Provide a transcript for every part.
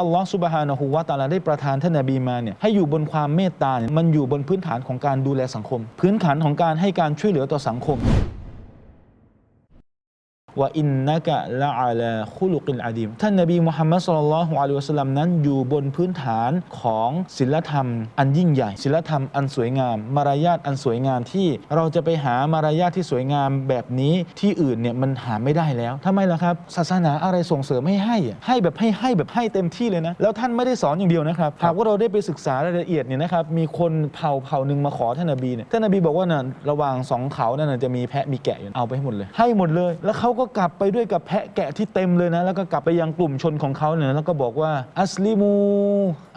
อัลลอฮ์สุบฮานะฮูวาตาลาได้ประทานท่านนบีมาเนี่ยให้อยู่บนความเมตตาเนี่ยมันอยู่บนพื้นฐานของการดูแลสังคม พื้นฐานของการให้การช่วยเหลือต่อสังคม ว่าอินนะกะละอาลาคุลุกิลอาดีมท่านนบีมุฮัมมัดสุลลัลลอฮุอะลัยฮิวะสัลลัมนั้นอยู่บนพื้นฐานของศีลธรรม อันยิ่งใหญ่ศีลธรรมอันสวยงาม มารยาทอันสวยงามที่เราจะไปหามารยาทที่สวยงามแบบนี้ที่อื่นเนี่ยมันหาไม่ได้แล้วทำไมล่ะครับ ศาสนาอะไรส่งเสริมให้ให้อะให้แบบให้ให้แบบให้เต็มที่เลยนะ แล้วท่านไม่ได้สอนอย่างเดียวนะครับหากว่าเราได้ไปศึกษารายละเอียดเนี่ยนะครับมีคนเผ่าเผ่าหนึ่งมาขอท่านนบีเนี่ยท่านนบีบอกว่าน่ะระหว่างสองเขานั่นนะจะมีแพะมีแกะอยู่เอาไปให้หมดเลย ให้หมดเลยแล้วเขาก็ก็กลับไปด้วยกับแพะแกะที่เต็มเลยนะ แล้วก็กลับไปยังกลุ่มชนของเขาเนี่ยแล้วก็บอกว่าอัสลิมู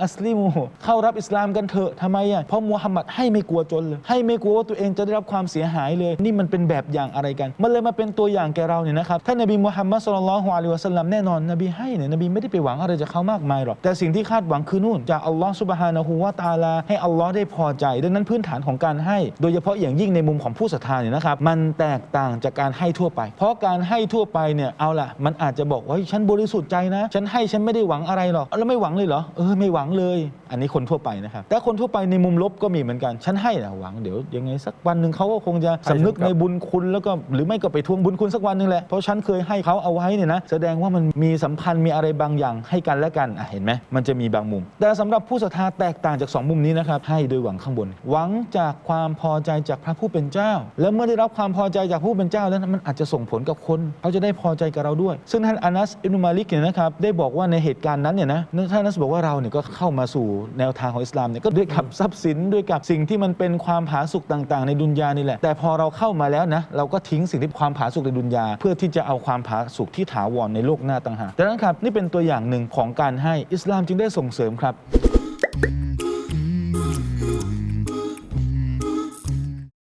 อัสลิมู เข้ารับอิสลามกันเถอะทำไมอะเพราะมูฮัมหมัดให้ไม่กลัวจนเลยให้ไม่กลัวว่าตัวเองจะได้รับความเสียหายเลย นี่มันเป็นแบบอย่างอะไรกัน มันเลยมาเป็นตัวอย่างแก่เราเนี่ยนะครับท่านนบีมูฮัมมัดสุลลัลลอฮุอะลัยฮิวะสัลลัมแน่นอนนบีให้เนี่ยนบีไม่ได้ไปหวังอะไรจากเขามากมายหรอกแต่สิ่งที่คาดหวังคือนู่นจากอัลลอฮ์ซุบฮานะฮูวะตาลาให้อัลลอฮ์ได้พอใจ ดังนั้นพื้นฐานของการให้ โดยเฉพาะอย่างยิ่งในมุมของผู้ศรัทธาเนี่ยนะครับมันแตกต่างจากการให้ทั่วไป เพราะการให้ทั่วไปเนี่ยเอาล่ะ มันอาจจะบอกว่าเฮ้ยฉันบริสุทธิ์ใจนะ ฉันให้ฉันไม่ได้หวังอะไรหรอกเอาแล้วไม่หวังเลยเหรอเออไม่หวังเลย อันนี้คนทั่วไปนะครับแต่คนทั่วไปในมุมลบก็มีเหมือนกัน ฉันให้นะหวังเดี๋ยวยังไงสักวันหนึ่งเขาก็คงจะสำนึกในบุญคุณแล้วก็หรือไม่ก็ไปทวงบุญคุณสักวันหนึ่งแหละเพราะฉันเคยให้เขาเอาไว้เนี่ยนะแสดงว่ามันมีสัมพันธ์มีอะไรบางอย่างให้กันและกันอะเห็นไหมมันจะมีบางมุม แต่สำหรับผู้ศรัทธาแตกต่างจากสองมุมนี้นะครับให้โดยหวังข้างบน หวังจากความพอใจจากพระผู้เป็นเจ้า แล้วเมื่อได้รับความพอใจจากผู้เป็นเจ้าแล้วนะมันอาจจะส่งผลกับคนเขาจะได้พอใจกับเราด้วย ซึ่งท่านอานัสอิบนุมาลิกเนี่ยนะครับได้บอกว่าในเหตุการณ์นั้นเนี่ยนะท่านอานัสบอกว่าเราเนี่ยก็เข้ามาสู่แนวทางของอิสลามเนี่ยก็ด้วยกับทรัพย์สินด้วยกับสิ่งที่มันเป็นความผาสุกต่าง ๆ ในดุนยานี่แหละ แต่พอเราเข้ามาแล้วนะเราก็ทิ้งสิ่งที่ความผาสุกในดุนยา เพื่อที่จะเอาความผาสุกที่ถาวรในโลกหน้าต่างหากดังนั้นครับนี่เป็นตัวอย่างหนึ่งของการให้อิสลามจึงได้ส่งเสริมครับ